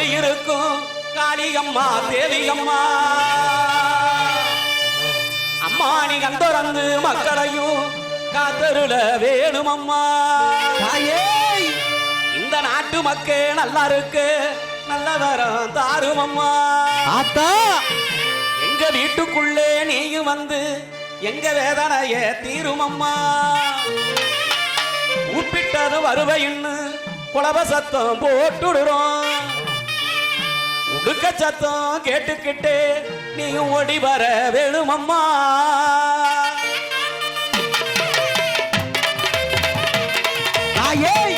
குடியிருக்கும் காளியம்மா தேவியம்மா. அம்மா நீ கந்தரந்து மக்களையும் காத்தருள வேணுமம்மா. தாயே! இந்த நாட்டு மக்கள் நல்லா இருக்கு நல்ல வரம் தாருமம்மா. ஆத்தா! எங்க வீட்டுக்குள்ளே நீயும் வந்து எங்க வேதனைய தீருமம்மா. உப்பிட்டது வருவையின்னு குலவ சத்தம் போட்டுடுறோம். முடுக்க சத்தம் கேட்டுக்கிட்டு நீ ஓடி வர வேணுமம்மா. நான் ஏன்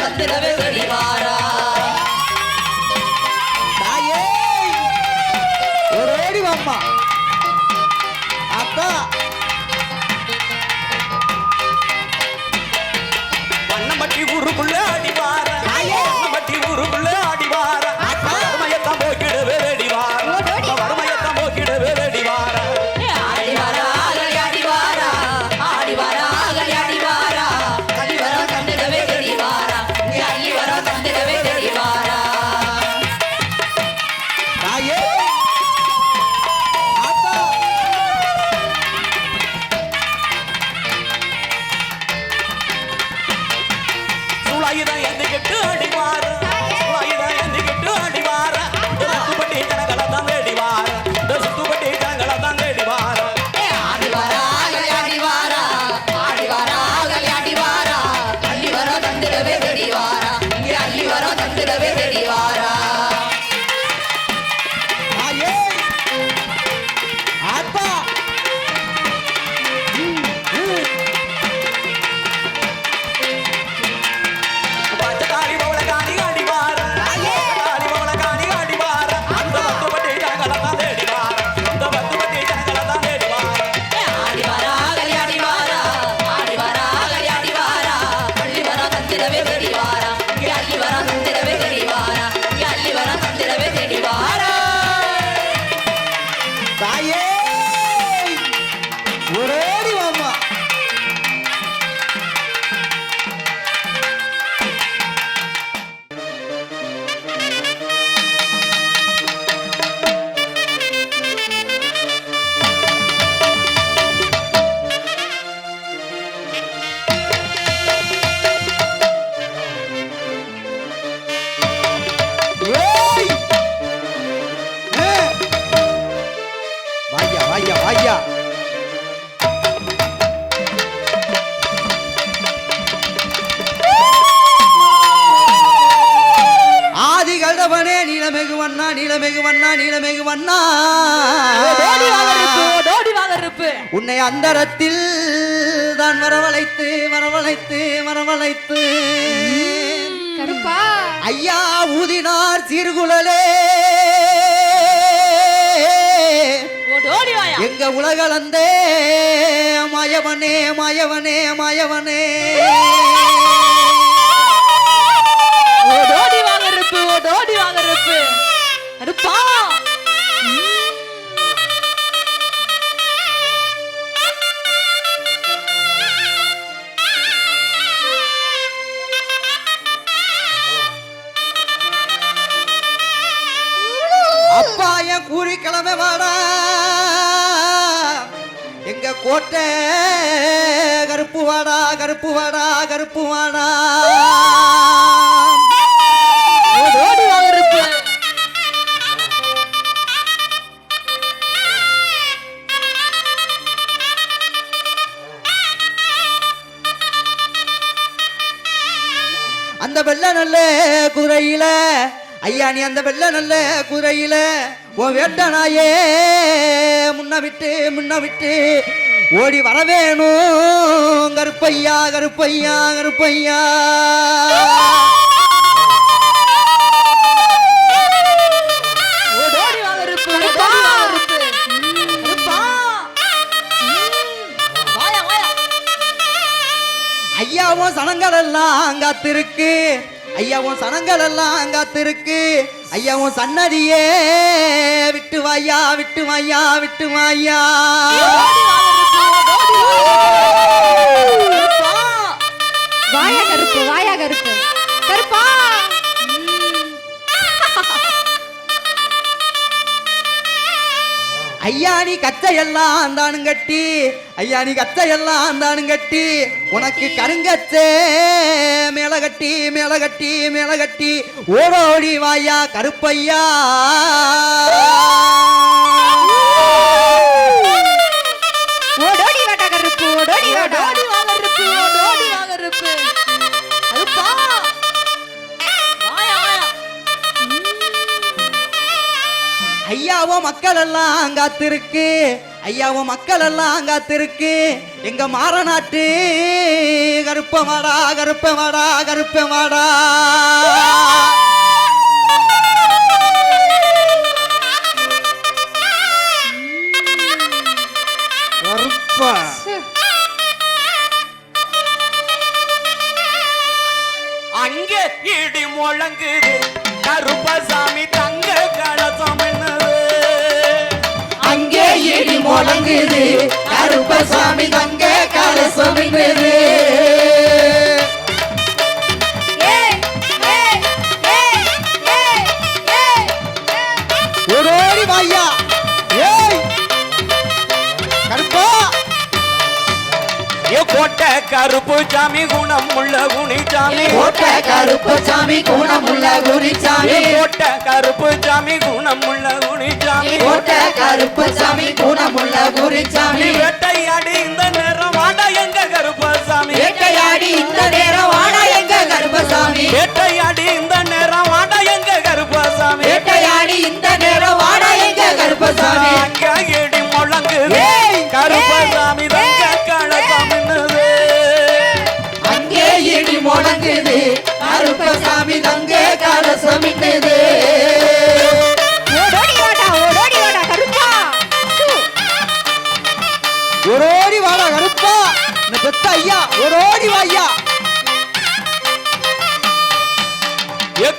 சத்திரவே வடிவாய் உன்னை அந்தரத்தில் தான் வரவழைத்து வரவழைத்து வரவழைத்து. ஐயா ஊதினார் சீர்குழலே. எங்க உலகளந்தே மாயவனே மாயவனே மாயவனே. ஓடோடி வாங்க இருப்பு ஓடோடி வாங்க இருப்பு கருப்பா. கோட்டை கருப்பு வாடா கருப்பு வாடா கருப்பு வாடா. வாங்க அந்த வெள்ள நல்ல குதிரையில ஐயா நீ அந்த வெள்ள நல்ல குதிரையில உன் வேட்ட நாயே முன்ன விட்டு முன்ன விட்டு ஓடி வர வேணும் கருப்பையா கருப்பையா. கருப்பையா ஐயாவும் சனங்கள் எல்லாம் காத்திருக்கு. ஐயாவும் சனங்கள் எல்லாம் காத்திருக்கு. ஐயாவும் சன்னதியே. விட்டு வாயா விட்டு வாயா விட்டு வாயா. ஐயாணி நீ கச்சையெல்லாம் தானும் கட்டி ஐயாணி நீ கச்சையெல்லாம் தானும் கட்டி உனக்கு கருங்கச்சே மேல கட்டி மேல கட்டி மேல கட்டி ஓடோடி வாயா கருப்பையா. ஐயாவோ மக்கள் எல்லாம் காத்திருக்கு. ஐயாவோ மக்கள் எல்லாம் காத்திருக்கு. எங்க மாறநாட்டு கருப்ப மாடா கருப்ப முழங்குது கருப்பசாமி தங்க சாமி குணம் உள்ள குனிச்சாமி கோட்டை கருப்பசாமி குணமுள்ள குருசாமி ஏ கோட்டை கருப்பு சாமி குணம் உள்ள குனிச்சாமி கோட்டை கருப்பசாமி குணமுள்ள குருசாமி நீ வேட்டையாடி இந்த நேரம் வாடா எங்க கருப்பசாமி வேட்டையாடி இந்த நேரம் வாடா எங்க கருப்பசாமி வேட்டையாடி இந்த நேரம் வாடா எங்க கருப்பசாமி வேட்டையாடி இந்த நேரம் வாடா எங்க கருப்பசாமி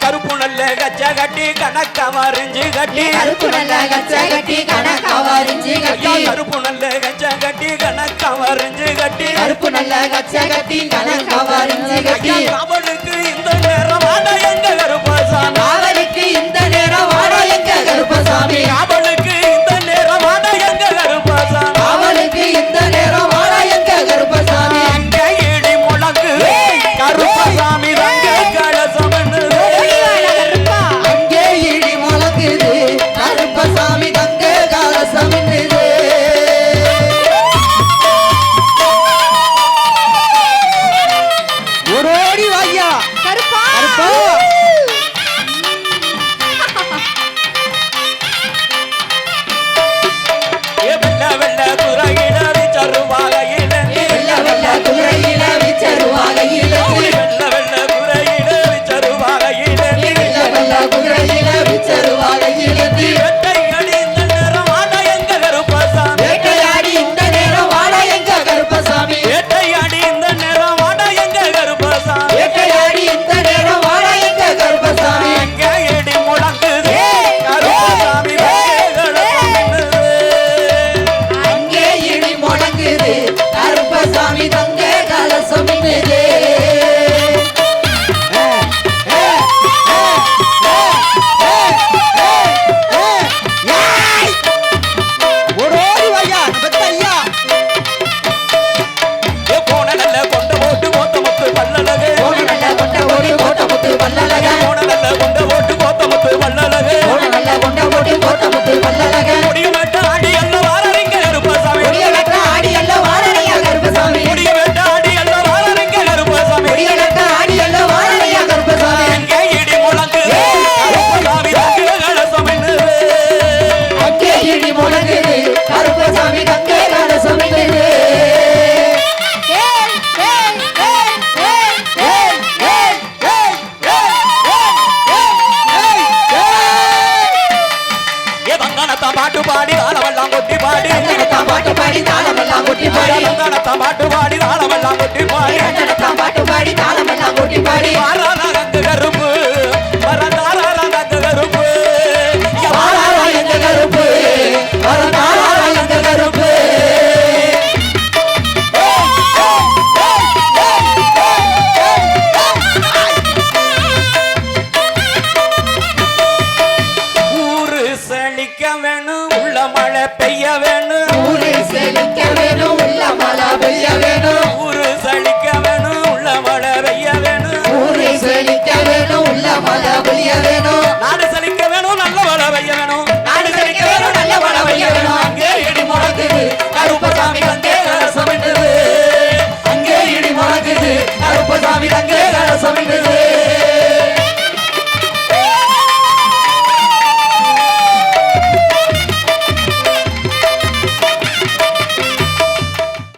கருப்பு நல்ல கச்ச கட்டி கணக்க வரைஞ்சு கட்டி. கருப்பு நல்ல கச்ச கட்டி கணக்கா வரிஞ்சு கட்டி. கருப்பு நல்ல கச்ச கட்டி கணக்க வரைஞ்சு கட்டி. கருப்பு நல்ல கச்ச கட்டி கணக்கா வரிஞ்சு கட்டி. அவளுக்கு இந்த நேரம் வாடா எங்க கருப்பசாமி? காவலுக்கு இந்த நேரம் வாடா எங்க கருப்பசாமி? வங்கானத்தா பாடி தாளமெல்லாம் கொட்டி பாடி பாட்டு பாடி தாளமெல்லாம் கொட்டி பாடி கருப்பசாமி தங்கே ரசமிட்டது